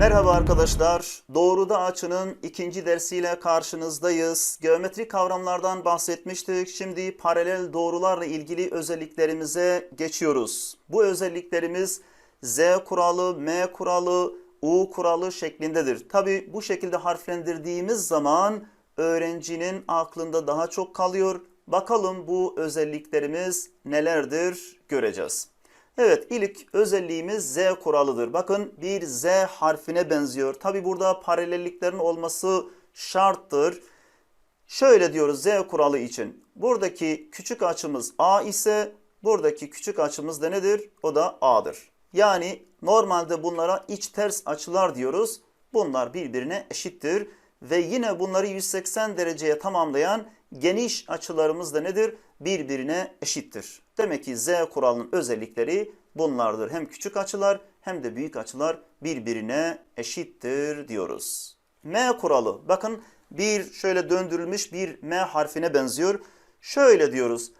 Merhaba arkadaşlar. Doğruda açının ikinci dersiyle karşınızdayız. Geometrik kavramlardan bahsetmiştik. Şimdi paralel doğrularla ilgili özelliklerimize geçiyoruz. Bu özelliklerimiz Z kuralı, M kuralı, U kuralı şeklindedir. Tabi bu şekilde harflendirdiğimiz zaman öğrencinin aklında daha çok kalıyor. Bakalım bu özelliklerimiz nelerdir göreceğiz. Evet ilk özelliğimiz Z kuralıdır. Bakın bir Z harfine benziyor. Tabi burada paralelliklerin olması şarttır. Şöyle diyoruz Z kuralı için. Buradaki küçük açımız A ise buradaki küçük açımız da nedir? O da A'dır. Yani normalde bunlara iç ters açılar diyoruz. Bunlar birbirine eşittir. Ve yine bunları 180 dereceye tamamlayan geniş açılarımız da nedir? Birbirine eşittir. Demek ki Z kuralının özellikleri bunlardır. Hem küçük açılar hem de büyük açılar birbirine eşittir diyoruz. M kuralı bakın bir şöyle döndürülmüş bir M harfine benziyor. Şöyle diyoruz.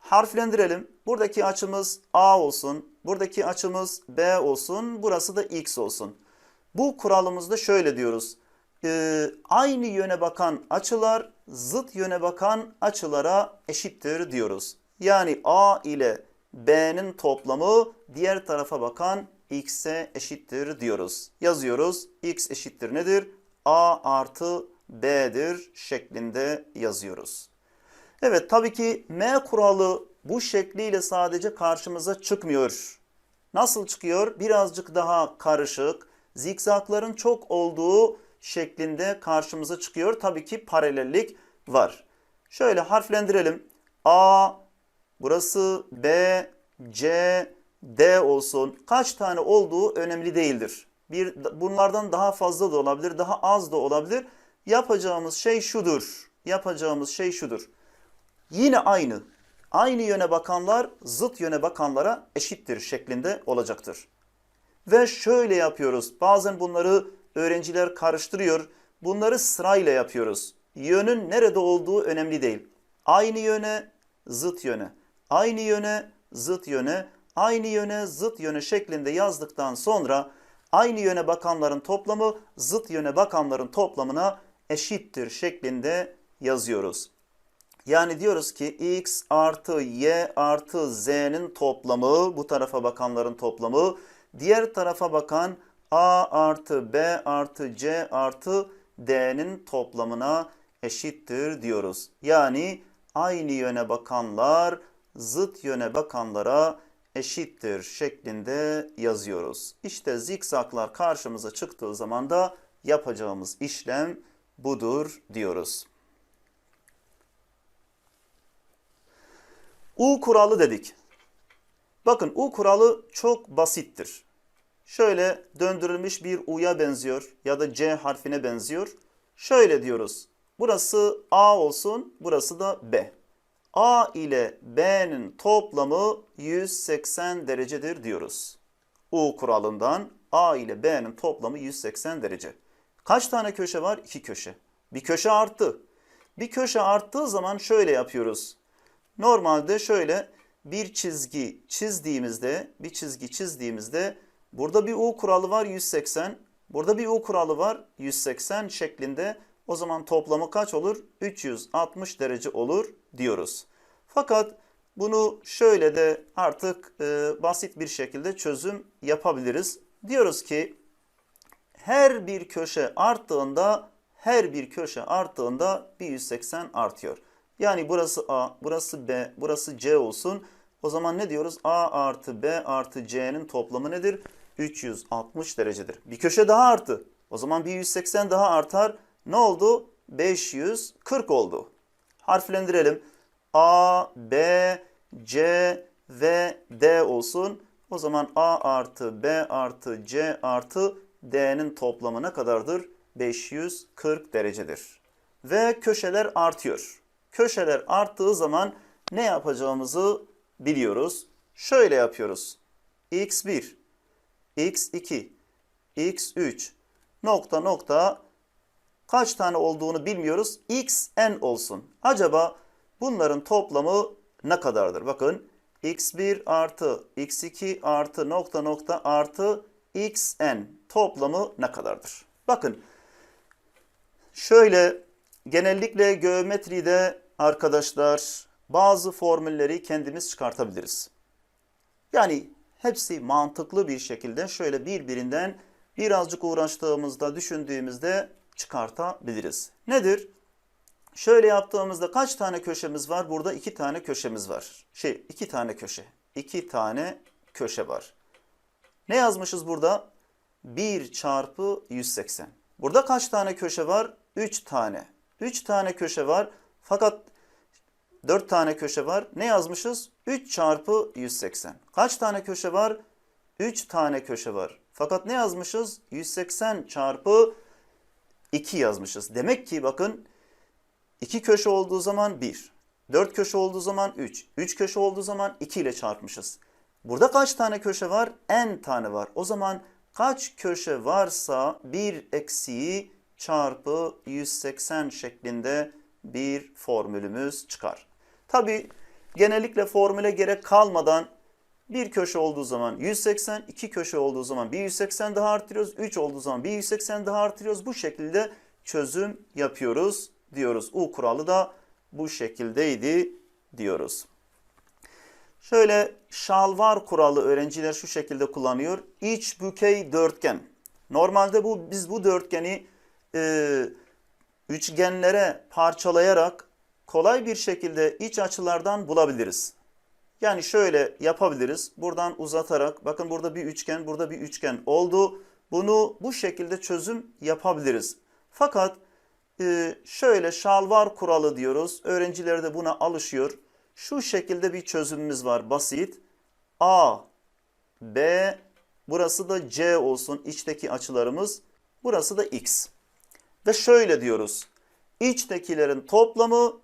Harflendirelim. Buradaki açımız A olsun. Buradaki açımız B olsun. Burası da X olsun. Bu kuralımızda şöyle diyoruz. Ee, aynı yöne bakan açılar zıt yöne bakan açılara eşittir diyoruz. Yani A ile B'nin toplamı diğer tarafa bakan X'e eşittir diyoruz. Yazıyoruz. X eşittir nedir? A artı B'dir şeklinde yazıyoruz. Evet tabii ki M kuralı bu şekliyle sadece karşımıza çıkmıyor. Nasıl çıkıyor? Birazcık daha karışık, zikzakların çok olduğu şeklinde karşımıza çıkıyor. Tabii ki paralellik var. Şöyle harflendirelim. A, burası B, C, D olsun. Kaç tane olduğu önemli değildir. Bir, bunlardan daha fazla da olabilir, daha az da olabilir. Yapacağımız şey şudur. Yapacağımız şey şudur. Yine aynı. Aynı yöne bakanlar zıt yöne bakanlara eşittir şeklinde olacaktır. Ve şöyle yapıyoruz. Bazen bunları öğrenciler karıştırıyor. Bunları sırayla yapıyoruz. Yönün nerede olduğu önemli değil. Aynı yöne, zıt yöne. Aynı yöne, zıt yöne. Aynı yöne, zıt yöne şeklinde yazdıktan sonra aynı yöne bakanların toplamı zıt yöne bakanların toplamına eşittir şeklinde yazıyoruz. Yani diyoruz ki x artı y artı z'nin toplamı bu tarafa bakanların toplamı diğer tarafa bakan a artı b artı c artı d'nin toplamına eşittir diyoruz. Yani aynı yöne bakanlar zıt yöne bakanlara eşittir şeklinde yazıyoruz. İşte zikzaklar karşımıza çıktığı zaman da yapacağımız işlem budur diyoruz. U kuralı dedik. Bakın U kuralı çok basittir. Şöyle döndürülmüş bir U'ya benziyor ya da C harfine benziyor. Şöyle diyoruz. Burası A olsun, burası da B. A ile B'nin toplamı 180 derecedir diyoruz. U kuralından A ile B'nin toplamı 180 derece. Kaç tane köşe var? İki köşe. Bir köşe arttı. Bir köşe arttığı zaman şöyle yapıyoruz. Normalde şöyle bir çizgi çizdiğimizde, bir çizgi çizdiğimizde burada bir U kuralı var 180, burada bir U kuralı var 180 şeklinde. O zaman toplamı kaç olur? 360 derece olur diyoruz. Fakat bunu şöyle de artık e, basit bir şekilde çözüm yapabiliriz. Diyoruz ki her bir köşe arttığında her bir köşe arttığında bir 180 artıyor. Yani burası A, burası B, burası C olsun. O zaman ne diyoruz? A artı B artı C'nin toplamı nedir? 360 derecedir. Bir köşe daha arttı. O zaman bir 180 daha artar. Ne oldu? 540 oldu. Harflendirelim. A, B, C ve D olsun. O zaman A artı B artı C artı D'nin toplamı ne kadardır? 540 derecedir. Ve köşeler artıyor. Köşeler arttığı zaman ne yapacağımızı biliyoruz. Şöyle yapıyoruz. x1, x2, x3 nokta nokta kaç tane olduğunu bilmiyoruz. xn olsun. Acaba bunların toplamı ne kadardır? Bakın x1 artı x2 artı nokta nokta artı xn toplamı ne kadardır? Bakın şöyle genellikle geometride arkadaşlar bazı formülleri kendimiz çıkartabiliriz. Yani hepsi mantıklı bir şekilde şöyle birbirinden birazcık uğraştığımızda, düşündüğümüzde çıkartabiliriz. Nedir? Şöyle yaptığımızda kaç tane köşemiz var? Burada iki tane köşemiz var. Şey, iki tane köşe. İki tane köşe var. Ne yazmışız burada? 1 çarpı 180. Burada kaç tane köşe var? 3 tane. 3 tane köşe var. Fakat 4 tane köşe var. Ne yazmışız? 3 çarpı 180. Kaç tane köşe var? 3 tane köşe var. Fakat ne yazmışız? 180 çarpı 2 yazmışız. Demek ki bakın 2 köşe olduğu zaman 1. 4 köşe olduğu zaman 3. 3 köşe olduğu zaman 2 ile çarpmışız. Burada kaç tane köşe var? N tane var. O zaman kaç köşe varsa 1 eksiği çarpı 180 şeklinde bir formülümüz çıkar. Tabi genellikle formüle gerek kalmadan bir köşe olduğu zaman 180, iki köşe olduğu zaman bir 180 daha artırıyoruz, 3 olduğu zaman bir 180 daha artırıyoruz. Bu şekilde çözüm yapıyoruz diyoruz. U kuralı da bu şekildeydi diyoruz. Şöyle şalvar kuralı öğrenciler şu şekilde kullanıyor. İç bükey dörtgen. Normalde bu biz bu dörtgeni e, üçgenlere parçalayarak kolay bir şekilde iç açılardan bulabiliriz. Yani şöyle yapabiliriz. Buradan uzatarak bakın burada bir üçgen, burada bir üçgen oldu. Bunu bu şekilde çözüm yapabiliriz. Fakat e, şöyle şalvar kuralı diyoruz. Öğrenciler de buna alışıyor. Şu şekilde bir çözümümüz var basit. A, B, burası da C olsun içteki açılarımız. Burası da X. Ve şöyle diyoruz. İçtekilerin toplamı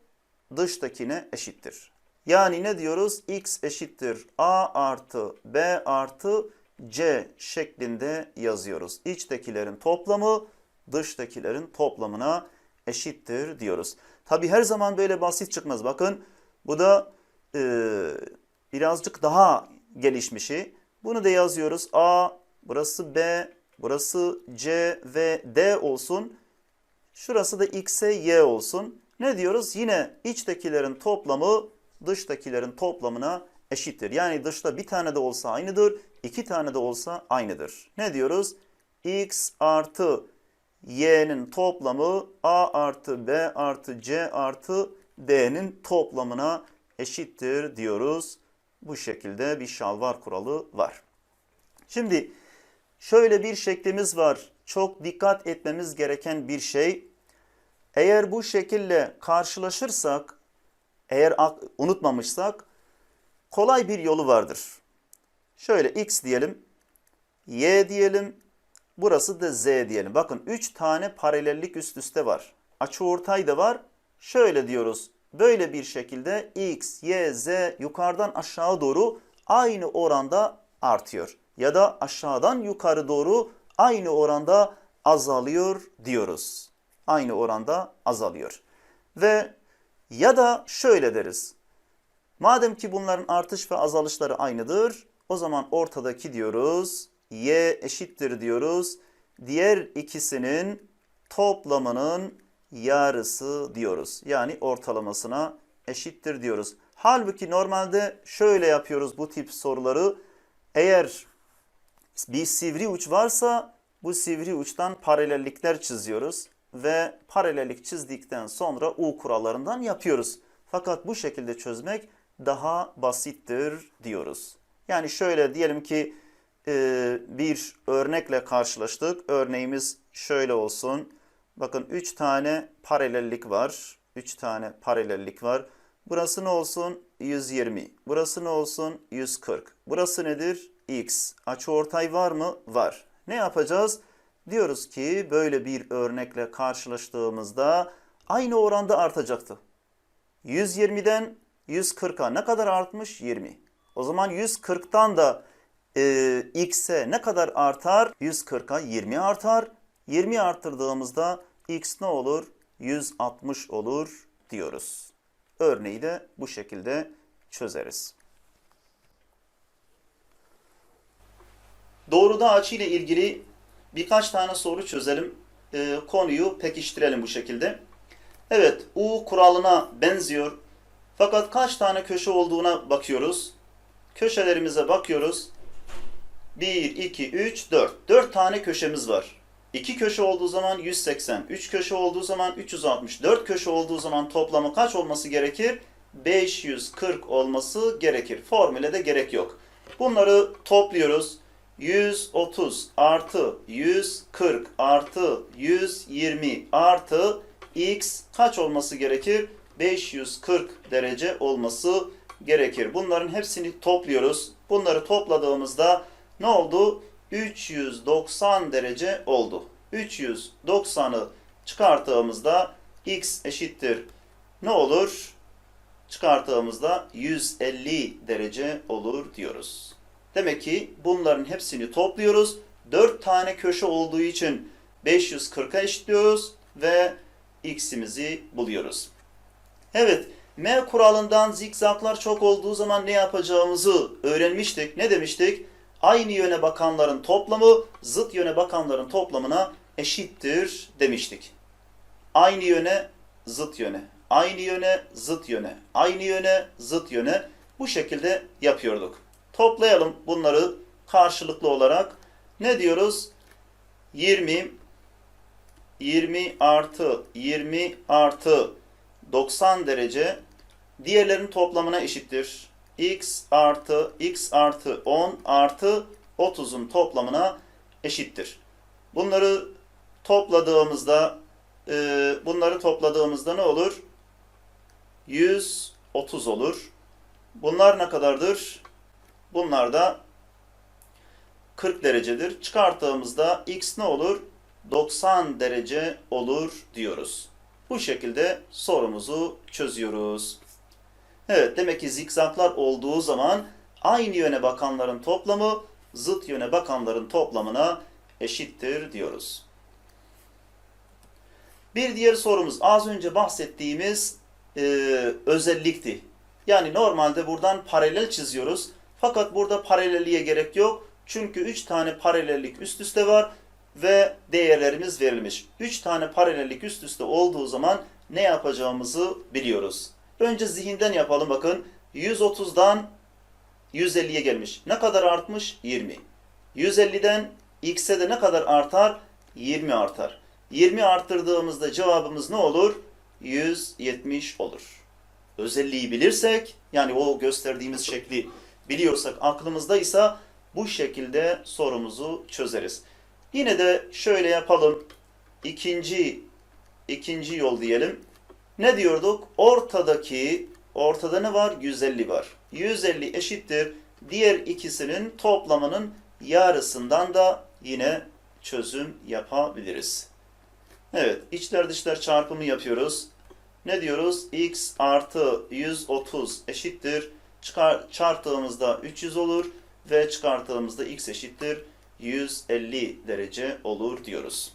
dıştakine eşittir. Yani ne diyoruz? X eşittir A artı B artı C şeklinde yazıyoruz. İçtekilerin toplamı dıştakilerin toplamına eşittir diyoruz. Tabi her zaman böyle basit çıkmaz. Bakın bu da e, birazcık daha gelişmişi. Bunu da yazıyoruz. A, burası B, burası C ve D olsun. Şurası da X'e Y olsun. Ne diyoruz? Yine içtekilerin toplamı dıştakilerin toplamına eşittir. Yani dışta bir tane de olsa aynıdır, iki tane de olsa aynıdır. Ne diyoruz? X artı Y'nin toplamı A artı B artı C artı D'nin toplamına eşittir diyoruz. Bu şekilde bir şalvar kuralı var. Şimdi şöyle bir şeklimiz var. Çok dikkat etmemiz gereken bir şey. Eğer bu şekilde karşılaşırsak, eğer unutmamışsak kolay bir yolu vardır. Şöyle x diyelim, y diyelim, burası da z diyelim. Bakın 3 tane paralellik üst üste var. Açıortay da var. Şöyle diyoruz. Böyle bir şekilde x, y, z yukarıdan aşağı doğru aynı oranda artıyor. Ya da aşağıdan yukarı doğru aynı oranda azalıyor diyoruz. Aynı oranda azalıyor. Ve ya da şöyle deriz. Madem ki bunların artış ve azalışları aynıdır, o zaman ortadaki diyoruz, y eşittir diyoruz. Diğer ikisinin toplamının yarısı diyoruz. Yani ortalamasına eşittir diyoruz. Halbuki normalde şöyle yapıyoruz bu tip soruları. Eğer bir sivri uç varsa bu sivri uçtan paralellikler çiziyoruz ve paralellik çizdikten sonra U kurallarından yapıyoruz. Fakat bu şekilde çözmek daha basittir diyoruz. Yani şöyle diyelim ki e, bir örnekle karşılaştık. Örneğimiz şöyle olsun. Bakın 3 tane paralellik var. 3 tane paralellik var. Burası ne olsun? 120. Burası ne olsun? 140. Burası nedir? X. Açıortay var mı? Var. Ne yapacağız? Diyoruz ki böyle bir örnekle karşılaştığımızda aynı oranda artacaktı. 120'den 140'a ne kadar artmış? 20. O zaman 140'tan da e, x'e ne kadar artar? 140'a 20 artar. 20 arttırdığımızda x ne olur? 160 olur diyoruz. Örneği de bu şekilde çözeriz. Doğruda açı ile ilgili birkaç tane soru çözelim. Ee, konuyu pekiştirelim bu şekilde. Evet, U kuralına benziyor. Fakat kaç tane köşe olduğuna bakıyoruz. Köşelerimize bakıyoruz. 1, 2, 3, 4. 4 tane köşemiz var. 2 köşe olduğu zaman 180, 3 köşe olduğu zaman 360, 4 köşe olduğu zaman toplamı kaç olması gerekir? 540 olması gerekir. Formüle de gerek yok. Bunları topluyoruz. 130 artı 140 artı 120 artı x kaç olması gerekir? 540 derece olması gerekir. Bunların hepsini topluyoruz. Bunları topladığımızda ne oldu? 390 derece oldu. 390'ı çıkarttığımızda x eşittir. Ne olur? Çıkarttığımızda 150 derece olur diyoruz. Demek ki bunların hepsini topluyoruz. 4 tane köşe olduğu için 540'a eşitliyoruz ve x'imizi buluyoruz. Evet, M kuralından zikzaklar çok olduğu zaman ne yapacağımızı öğrenmiştik. Ne demiştik? Aynı yöne bakanların toplamı zıt yöne bakanların toplamına eşittir demiştik. Aynı yöne zıt yöne, aynı yöne zıt yöne, aynı yöne zıt yöne bu şekilde yapıyorduk. Toplayalım bunları karşılıklı olarak. Ne diyoruz? 20 20 artı 20 artı 90 derece diğerlerinin toplamına eşittir. x artı x artı 10 artı 30'un toplamına eşittir. Bunları topladığımızda e, bunları topladığımızda ne olur? 130 olur. Bunlar ne kadardır? Bunlar da 40 derecedir. Çıkarttığımızda x ne olur? 90 derece olur diyoruz. Bu şekilde sorumuzu çözüyoruz. Evet demek ki zikzaklar olduğu zaman aynı yöne bakanların toplamı zıt yöne bakanların toplamına eşittir diyoruz. Bir diğer sorumuz az önce bahsettiğimiz e, özellikti. Yani normalde buradan paralel çiziyoruz. Fakat burada paralelliğe gerek yok. Çünkü 3 tane paralellik üst üste var ve değerlerimiz verilmiş. 3 tane paralellik üst üste olduğu zaman ne yapacağımızı biliyoruz. Önce zihinden yapalım bakın. 130'dan 150'ye gelmiş. Ne kadar artmış? 20. 150'den x'e de ne kadar artar? 20 artar. 20 arttırdığımızda cevabımız ne olur? 170 olur. Özelliği bilirsek, yani o gösterdiğimiz şekli biliyorsak aklımızdaysa bu şekilde sorumuzu çözeriz. Yine de şöyle yapalım. İkinci ikinci yol diyelim. Ne diyorduk? Ortadaki ortada ne var? 150 var. 150 eşittir. Diğer ikisinin toplamının yarısından da yine çözüm yapabiliriz. Evet, içler dışlar çarpımı yapıyoruz. Ne diyoruz? x artı 130 eşittir. Çıkar, çarptığımızda 300 olur ve çıkarttığımızda x eşittir 150 derece olur diyoruz.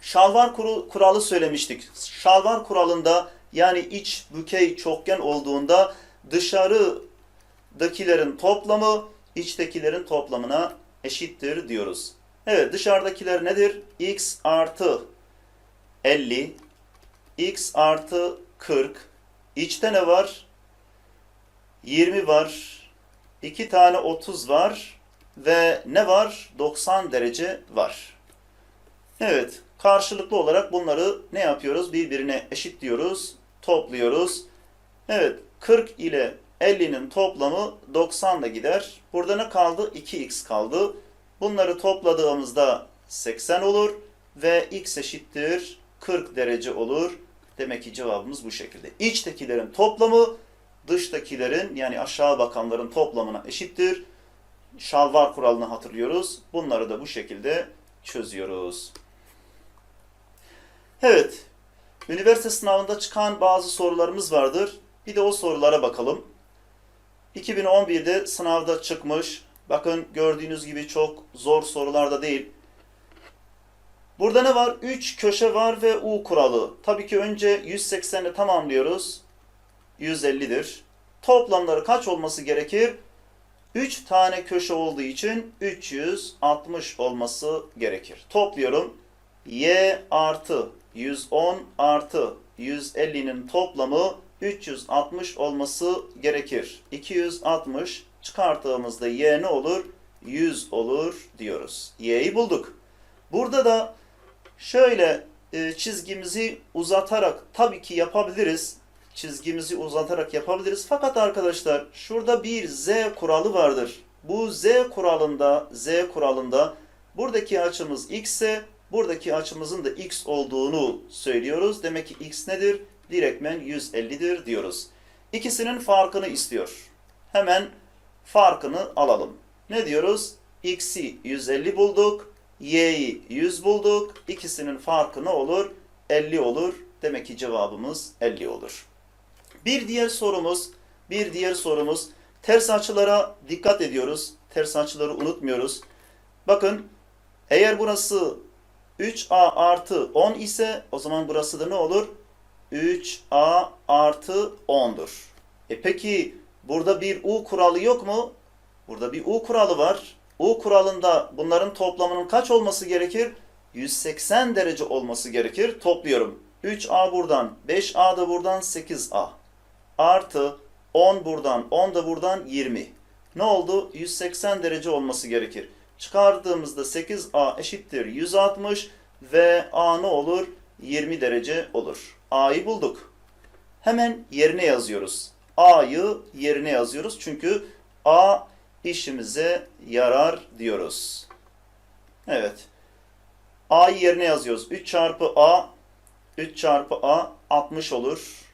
Şalvar kuralı söylemiştik. Şalvar kuralında yani iç bükey çokgen olduğunda dışarıdakilerin toplamı içtekilerin toplamına eşittir diyoruz. Evet dışarıdakiler nedir? x artı 50, x artı 40. İçte ne var? 20 var. 2 tane 30 var. Ve ne var? 90 derece var. Evet. Karşılıklı olarak bunları ne yapıyoruz? Birbirine eşitliyoruz. Topluyoruz. Evet. 40 ile 50'nin toplamı 90 da gider. Burada ne kaldı? 2x kaldı. Bunları topladığımızda 80 olur. Ve x eşittir 40 derece olur. Demek ki cevabımız bu şekilde. İçtekilerin toplamı dıştakilerin yani aşağı bakanların toplamına eşittir. Şalvar kuralını hatırlıyoruz. Bunları da bu şekilde çözüyoruz. Evet. Üniversite sınavında çıkan bazı sorularımız vardır. Bir de o sorulara bakalım. 2011'de sınavda çıkmış. Bakın gördüğünüz gibi çok zor sorular da değil. Burada ne var? 3 köşe var ve U kuralı. Tabii ki önce 180'i tamamlıyoruz. 150'dir. Toplamları kaç olması gerekir? 3 tane köşe olduğu için 360 olması gerekir. Topluyorum. Y artı 110 artı 150'nin toplamı 360 olması gerekir. 260 çıkarttığımızda y ne olur? 100 olur diyoruz. Y'yi bulduk. Burada da şöyle e, çizgimizi uzatarak tabii ki yapabiliriz. Çizgimizi uzatarak yapabiliriz. Fakat arkadaşlar şurada bir z kuralı vardır. Bu z kuralında z kuralında buradaki açımız x ise buradaki açımızın da x olduğunu söylüyoruz. Demek ki x nedir? Direktmen 150'dir diyoruz. İkisinin farkını istiyor. Hemen farkını alalım. Ne diyoruz? X'i 150 bulduk. Y'yi 100 bulduk. İkisinin farkı ne olur? 50 olur. Demek ki cevabımız 50 olur. Bir diğer sorumuz, bir diğer sorumuz ters açılara dikkat ediyoruz. Ters açıları unutmuyoruz. Bakın eğer burası 3a artı 10 ise o zaman burası da ne olur? 3a artı 10'dur. E peki burada bir u kuralı yok mu? Burada bir u kuralı var. U kuralında bunların toplamının kaç olması gerekir? 180 derece olması gerekir. Topluyorum. 3a buradan, 5a da buradan 8a. Artı 10 buradan, 10 da buradan 20. Ne oldu? 180 derece olması gerekir. Çıkardığımızda 8a eşittir 160 ve a ne olur? 20 derece olur. a'yı bulduk. Hemen yerine yazıyoruz. a'yı yerine yazıyoruz. Çünkü a işimize yarar diyoruz. Evet. A'yı yerine yazıyoruz. 3 çarpı A 3 çarpı A 60 olur.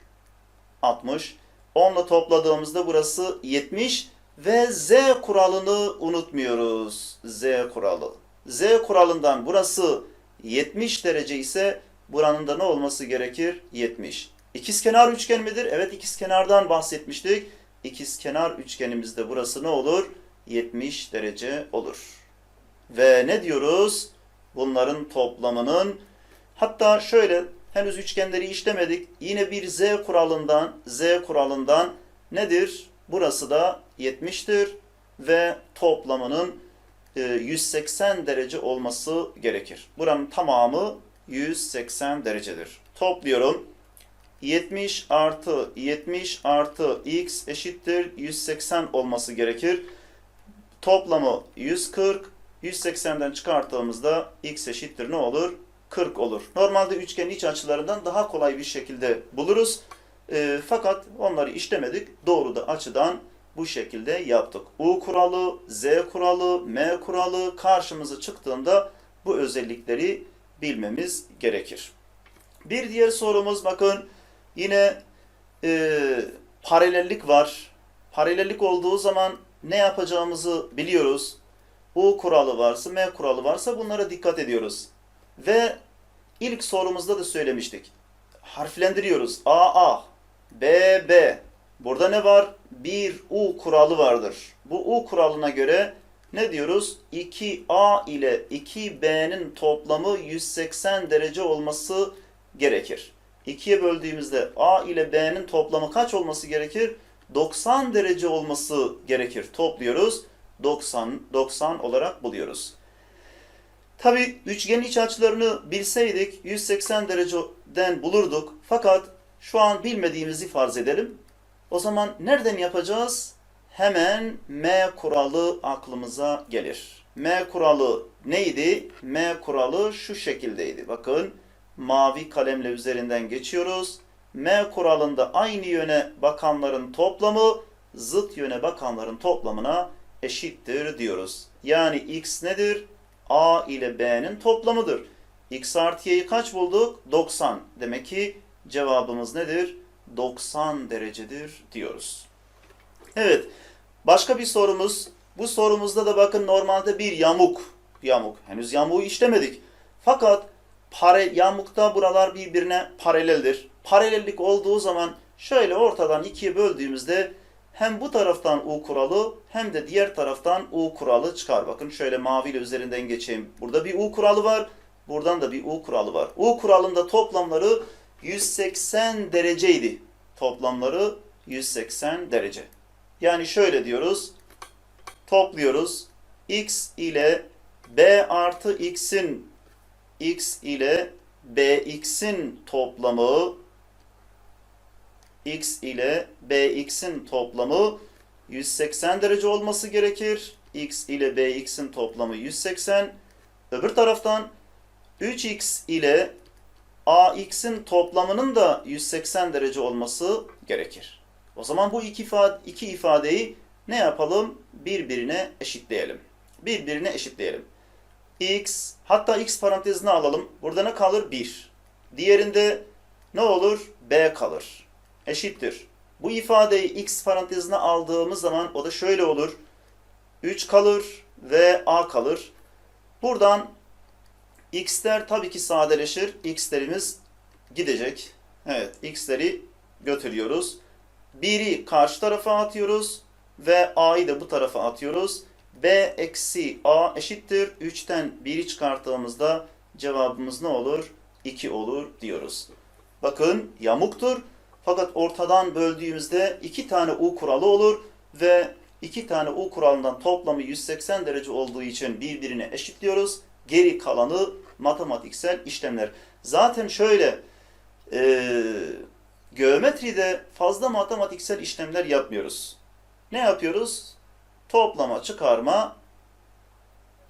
60. 10 ile topladığımızda burası 70 ve Z kuralını unutmuyoruz. Z kuralı. Z kuralından burası 70 derece ise buranın da ne olması gerekir? 70. İkizkenar üçgen midir? Evet ikizkenardan bahsetmiştik. İkizkenar üçgenimizde burası ne olur? 70 derece olur. Ve ne diyoruz? Bunların toplamının hatta şöyle henüz üçgenleri işlemedik. Yine bir z kuralından z kuralından nedir? Burası da 70'tir ve toplamının e, 180 derece olması gerekir. Buranın tamamı 180 derecedir. Topluyorum. 70 artı 70 artı x eşittir 180 olması gerekir. Toplamı 140. 180'den çıkarttığımızda x eşittir ne olur? 40 olur. Normalde üçgenin iç açılarından daha kolay bir şekilde buluruz. E, fakat onları işlemedik. Doğru da açıdan bu şekilde yaptık. U kuralı, Z kuralı, M kuralı karşımıza çıktığında bu özellikleri bilmemiz gerekir. Bir diğer sorumuz bakın yine e, paralellik var. Paralellik olduğu zaman ne yapacağımızı biliyoruz. U kuralı varsa, M kuralı varsa bunlara dikkat ediyoruz. Ve ilk sorumuzda da söylemiştik. Harflendiriyoruz. A A, B B. Burada ne var? Bir U kuralı vardır. Bu U kuralına göre ne diyoruz? 2A ile 2B'nin toplamı 180 derece olması gerekir. 2'ye böldüğümüzde A ile B'nin toplamı kaç olması gerekir? 90 derece olması gerekir. Topluyoruz. 90, 90 olarak buluyoruz. Tabi üçgenin iç açılarını bilseydik 180 dereceden bulurduk. Fakat şu an bilmediğimizi farz edelim. O zaman nereden yapacağız? Hemen M kuralı aklımıza gelir. M kuralı neydi? M kuralı şu şekildeydi. Bakın mavi kalemle üzerinden geçiyoruz. M kuralında aynı yöne bakanların toplamı zıt yöne bakanların toplamına eşittir diyoruz. Yani x nedir? A ile B'nin toplamıdır. X artı y'yi kaç bulduk? 90. Demek ki cevabımız nedir? 90 derecedir diyoruz. Evet. Başka bir sorumuz. Bu sorumuzda da bakın normalde bir yamuk. Yamuk. Henüz yamuğu işlemedik. Fakat pare, yamukta buralar birbirine paraleldir. Paralellik olduğu zaman şöyle ortadan ikiye böldüğümüzde hem bu taraftan U kuralı hem de diğer taraftan U kuralı çıkar. Bakın şöyle maviyle üzerinden geçeyim. Burada bir U kuralı var. Buradan da bir U kuralı var. U kuralında toplamları 180 dereceydi. Toplamları 180 derece. Yani şöyle diyoruz. topluyoruz. x ile b artı x'in x ile bx'in toplamı x ile bx'in toplamı 180 derece olması gerekir. x ile bx'in toplamı 180. Öbür taraftan 3x ile ax'in toplamının da 180 derece olması gerekir. O zaman bu iki, ifade, iki ifadeyi ne yapalım? Birbirine eşitleyelim. Birbirine eşitleyelim. x, hatta x parantezine alalım. Burada ne kalır? 1. Diğerinde ne olur? b kalır. Eşittir. Bu ifadeyi x parantezine aldığımız zaman o da şöyle olur. 3 kalır ve a kalır. Buradan x'ler tabii ki sadeleşir. x'lerimiz gidecek. Evet, x'leri götürüyoruz. 1'i karşı tarafa atıyoruz ve a'yı da bu tarafa atıyoruz. b eksi a eşittir. 3'ten 1'i çıkarttığımızda cevabımız ne olur? 2 olur diyoruz. Bakın yamuktur. Fakat ortadan böldüğümüzde iki tane u kuralı olur ve iki tane u kuralından toplamı 180 derece olduğu için birbirine eşitliyoruz. Geri kalanı matematiksel işlemler. Zaten şöyle e, geometride fazla matematiksel işlemler yapmıyoruz. Ne yapıyoruz? Toplama, çıkarma,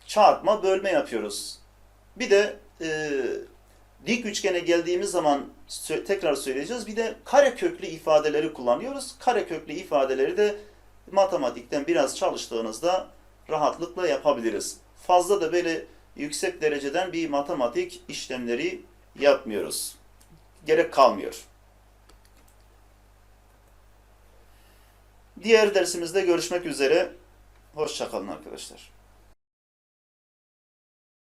çarpma, bölme yapıyoruz. Bir de e, dik üçgene geldiğimiz zaman tekrar söyleyeceğiz. Bir de kare köklü ifadeleri kullanıyoruz. Kare köklü ifadeleri de matematikten biraz çalıştığınızda rahatlıkla yapabiliriz. Fazla da böyle yüksek dereceden bir matematik işlemleri yapmıyoruz. Gerek kalmıyor. Diğer dersimizde görüşmek üzere. Hoşçakalın arkadaşlar.